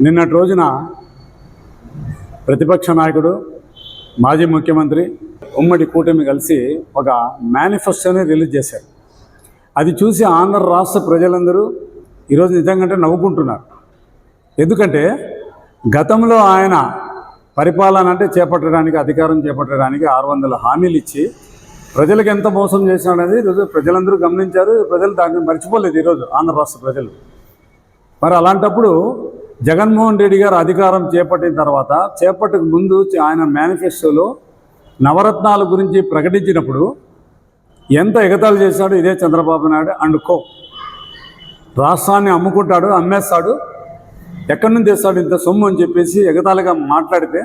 నిన్నటి రోజున ప్రతిపక్ష నాయకుడు మాజీ ముఖ్యమంత్రి ఉమ్మడి కూటమి కలిసి ఒక మేనిఫెస్టోని రిలీజ్ చేశారు. అది చూసి ఆంధ్ర రాష్ట్ర ప్రజలందరూ ఈరోజు నిజంగా నవ్వుకుంటున్నారు. ఎందుకంటే గతంలో ఆయన పరిపాలన అంటే చేపట్టడానికి అధికారం చేపట్టడానికి ఆరు వందల హామీలు ఇచ్చి ప్రజలకు ఎంత మోసం చేశాడనేది ఈరోజు ప్రజలందరూ గమనించారు. ప్రజలు దాన్ని మర్చిపోలేదు ఈరోజు ఆంధ్ర రాష్ట్ర ప్రజలు. మరి అలాంటప్పుడు జగన్మోహన్ రెడ్డి గారు అధికారం చేపట్టిన తర్వాత చేపట్టక ముందు ఆయన మేనిఫెస్టోలో నవరత్నాల గురించి ప్రకటించినప్పుడు ఎంత ఎగతాళి చేశాడో ఇదే చంద్రబాబు నాయుడు అండ్ కో. రాష్ట్రాన్ని అమ్ముకుంటాడు అమ్మేస్తాడు ఎక్కడి నుంచి తెస్తాడు ఇంత సొమ్ము అని చెప్పేసి ఎగతాళిగా మాట్లాడితే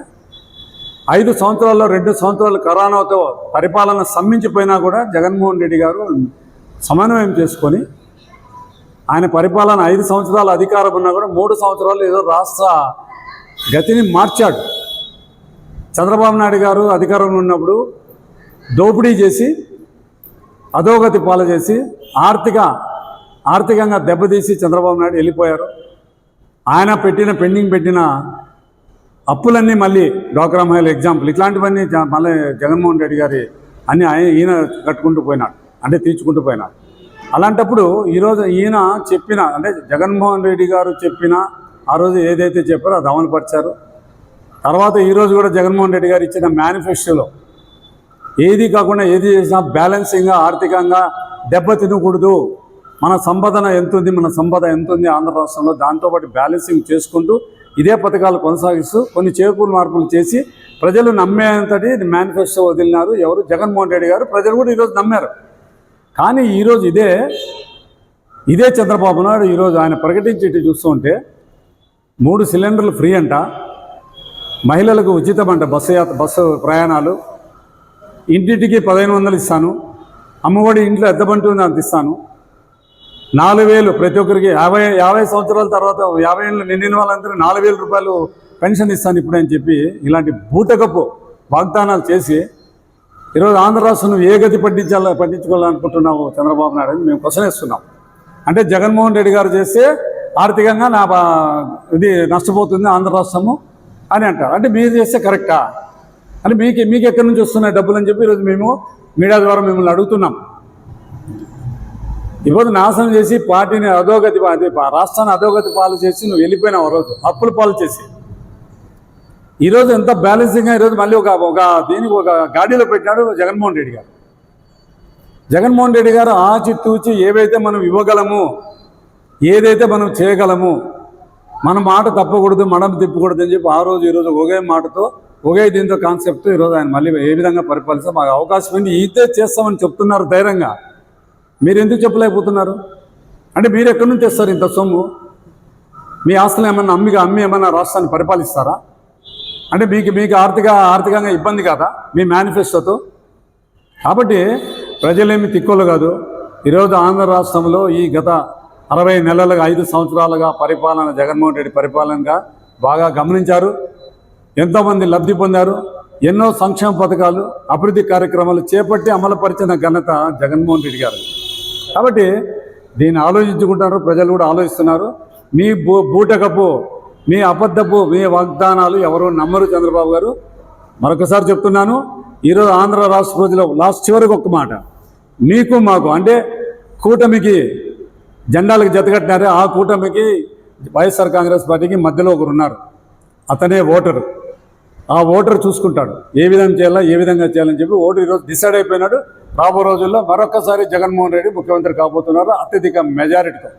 ఐదు సంవత్సరాల్లో రెండు సంవత్సరాలు కరోనాతో పరిపాలన సమ్మించిపోయినా కూడా జగన్మోహన్ రెడ్డి గారు సమన్వయం చేసుకొని ఆయన పరిపాలన ఐదు సంవత్సరాలు అధికారం ఉన్నా కూడా మూడు సంవత్సరాలు ఏదో రాష్ట్ర గతిని మార్చాడు. చంద్రబాబు నాయుడు గారు అధికారంలో ఉన్నప్పుడు దోపిడీ చేసి అధోగతి పాలు చేసి ఆర్థిక ఆర్థికంగా దెబ్బతీసి చంద్రబాబు నాయుడు వెళ్ళిపోయారు. ఆయన పెట్టిన పెండింగ్ పెట్టిన అప్పులన్నీ మళ్ళీ డోక్రా మహిళ ఎగ్జాంపుల్. ఇట్లాంటివన్నీ జ- మళ్ళీ జగన్మోహన్ రెడ్డి గారి అన్నీ ఆయన ఈయన కట్టుకుంటూ పోయినాడు. అంటే తీర్చుకుంటూ పోయినాడు. అలాంటప్పుడు ఈరోజు ఈయన చెప్పిన అంటే జగన్మోహన్ రెడ్డి గారు చెప్పిన ఆ రోజు ఏదైతే చెప్పారో అది అమలుపరిచారు తర్వాత ఈరోజు కూడా జగన్మోహన్ రెడ్డి గారు ఇచ్చిన మేనిఫెస్టోలో ఏది కాకుండా ఏది చేసినా బ్యాలెన్సింగ్గా ఆర్థికంగా దెబ్బ తినకూడదు. మన సంపదన ఎంత ఉంది మన సంపద ఎంత ఉంది ఆంధ్ర రాష్ట్రంలో దాంతోపాటు బ్యాలెన్సింగ్ చేసుకుంటూ ఇదే పథకాలు కొనసాగిస్తూ కొన్ని చేకూరు మార్పులు చేసి ప్రజలు నమ్మేంతటి మేనిఫెస్టో వదిలినారు ఎవరు? జగన్మోహన్ రెడ్డి గారు. ప్రజలు కూడా ఈరోజు నమ్మారు. కానీ ఈరోజు ఇదే ఇదే చంద్రబాబు నాయుడు ఈరోజు ఆయన ప్రకటించేటి చూస్తూ ఉంటే మూడు సిలిండర్లు ఫ్రీ అంట మహిళలకు ఉచితం అంట బస్సు యాత్ర బస్సు ప్రయాణాలు. ఇంటింటికి పదిహేను వందలు ఇస్తాను. అమ్మఒడి ఇంట్లో ఎద్దబంటు ఉంది అంత ఇస్తాను. నాలుగు వేలు ప్రతి ఒక్కరికి యాభై యాభై సంవత్సరాల తర్వాత యాభై ఏళ్ళు నిండిన వాళ్ళందరూ నాలుగు వేల రూపాయలు పెన్షన్ ఇస్తాను ఇప్పుడు అని చెప్పి ఇలాంటి బూటకపు వాగ్దానాలు చేసి ఈరోజు ఆంధ్ర రాష్ట్రం ఏ గతి పట్టించాలి పట్టించుకోవాలనుకుంటున్నావు చంద్రబాబు నాయుడు అని మేము క్వశ్చన్ వేస్తున్నాం అంటే జగన్మోహన్ రెడ్డి గారు చేస్తే ఆర్థికంగా నా బా- ఇది నష్టపోతుంది ఆంధ్ర రాష్ట్రము అని అంటారు. అంటే మీరు చేస్తే కరెక్టా? అంటే మీకు మీకు ఎక్కడి నుంచి వస్తున్నాయి డబ్బులు అని చెప్పి ఈరోజు మేము మీడియా ద్వారా మిమ్మల్ని అడుగుతున్నాం. ఈరోజు నాశనం చేసి పార్టీని అధోగతి రాష్ట్రాన్ని అధోగతి పాలు చేసి నువ్వు వెళ్ళిపోయినావు ఆ రోజు. అప్పులు పాలు చేసి. ఈరోజు ఎంత బ్యాలెన్సింగ్గా ఈరోజు మళ్ళీ ఒక ఒక దీనికి ఒక గాడిలో పెట్టినాడు జగన్మోహన్ రెడ్డి గారు. జగన్మోహన్ రెడ్డి గారు ఆచి తూచి ఏవైతే మనం ఇవ్వగలము ఏదైతే మనం చేయగలము మన మాట తప్పకూడదు మనం తిప్పకూడదు అని చెప్పి ఆ రోజు ఈరోజు ఒకే మాటతో ఒకే దీంతో కాన్సెప్ట్ ఈరోజు ఆయన మళ్ళీ ఏ విధంగా పరిపాలిస్తే మాకు అవకాశం ఉంది. ఇదే చేస్తామని చెప్తున్నారు ధైర్యంగా. మీరు ఎందుకు చెప్పలేకపోతున్నారు? అంటే మీరు ఎక్కడి నుంచి తెస్తారు ఇంత సొమ్ము? మీ ఆస్తులు ఏమన్నా అమ్మిగా అమ్మి ఏమన్నా రాష్ట్రాన్ని పరిపాలిస్తారా? అంటే మీకు మీకు ఆర్థిక ఆర్థికంగా ఇబ్బంది కదా మీ మేనిఫెస్టోతో కాబట్టి ప్రజలేమి తిక్కులు కాదు. ఈరోజు ఆంధ్ర రాష్ట్రంలో ఈ గత అరవై నెలలుగా ఐదు సంవత్సరాలుగా పరిపాలన జగన్మోహన్ రెడ్డి పరిపాలనగా బాగా గమనించారు. ఎంతోమంది లబ్ధి పొందారు. ఎన్నో సంక్షేమ పథకాలు అభివృద్ధి కార్యక్రమాలు చేపట్టి అమలుపరిచిన ఘనత జగన్మోహన్ రెడ్డి గారు. కాబట్టి దీన్ని ఆలోచించుకుంటారు ప్రజలు కూడా ఆలోచిస్తున్నారు. మీ బూ బూటకపు మీ అబద్ధపు మీ వాగ్దానాలు ఎవరు నమ్మరు చంద్రబాబు గారు. మరొకసారి చెప్తున్నాను ఈరోజు ఆంధ్ర రాష్ట్ర ప్రజలు లాస్ట్ చివరికి ఒక్క మాట. మీకు మాకు అంటే కూటమికి జెండాలకు జతకట్టినారే ఆ కూటమికి వైఎస్ఆర్ కాంగ్రెస్ పార్టీకి మధ్యలో ఒకరు ఉన్నారు. అతనే ఓటరు. ఆ ఓటర్ చూసుకుంటాడు. ఏ విధంగా చేయాలా ఏ విధంగా చేయాలని చెప్పి ఓటర్ ఈరోజు డిసైడ్ అయిపోయినాడు. రాబో రోజుల్లో మరొకసారి జగన్మోహన్ రెడ్డి ముఖ్యమంత్రి కాబోతున్నారు అత్యధిక మెజారిటీతో